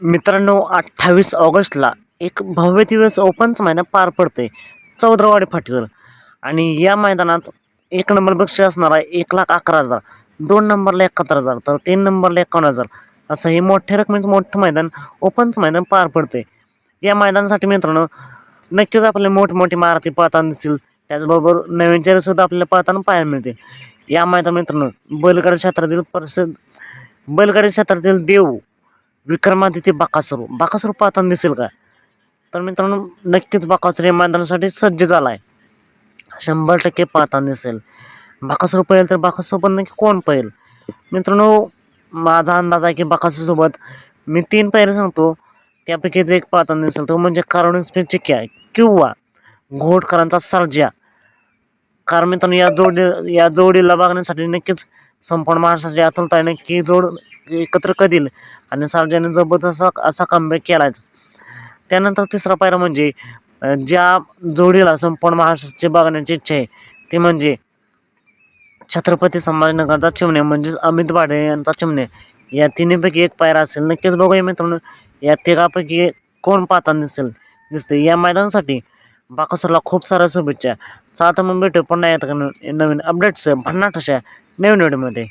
मित्रांनो अठ्ठावीस ऑगस्टला एक भव्य दिवस ओपनचं मैदान पार पडते चौदरवाडी फाटीवर. आणि या मैदानात एक नंबर बक्षीस असणार आहे एक लाख अकरा हजार दोन नंबरला एकाहत्तर हजार तर तीन नंबरला एकावन्न हजार असं हे मोठ्या रकमेचं मोठं मैदान ओपनचं मैदान पार पडते या मैदानासाठी मित्रांनो नक्कीच आपल्याला मोठमोठी मारुती पळताना दिसतील त्याचबरोबर नवीन चेहरेसुद्धा आपल्याला पळताना पाहायला मिळतील. या मैदान मित्रांनो बैलगाडी क्षेत्रातील प्रसिद्ध बैलगाडी क्षेत्रातील देव विक्रमादित्य बाकासुर. बाकासुर पाहताना दिसेल का? तर मित्रांनो नक्कीच बाकासुर या मैदानासाठी सज्ज झाला आहे शंभर टक्के पाहताना दिसेल. बाकासुर पहिल तर बाकासोबत पण नक्की कोण पहिल मित्रांनो माझा अंदाज आहे की बाकासूरसोबत मी तीन पैरे सांगतो. त्यापैकीच एक पाहताना दिसेल तो म्हणजे कारुणिक स्पीड चिक्या किंवा घोटकरांचा सर्जा कारण मित्रांनो या जोडी या जोडीला बघण्यासाठी नक्कीच संपूर्ण महाराष्ट्राची आतुरता आहे. नक्की जोड एकत्र कधील आणि सार्वजनिक जबरदस्त असा असा कमबॅक केलाच त्यानंतर तिसरा पायरा म्हणजे ज्या जोडीला संपूर्ण महाराष्ट्राची बघण्याची इच्छा आहे ते म्हणजे छत्रपती संभाजीनगरचा चिमणे म्हणजेच अमित भाडे यांचा चिमणे या तिन्हीपैकी एक पायरा असेल. नक्कीच बघूया मित्रांनो या तिघापैकी कोण पाहताना दिसेल दिसते या मैदानासाठी बाकासूरला खूप साऱ्या शुभेच्छा. चालतं मग भेटू पुन्हा येत का नवीन अपडेट्स भन्नाट अशा नवीन व्हिडिओमध्ये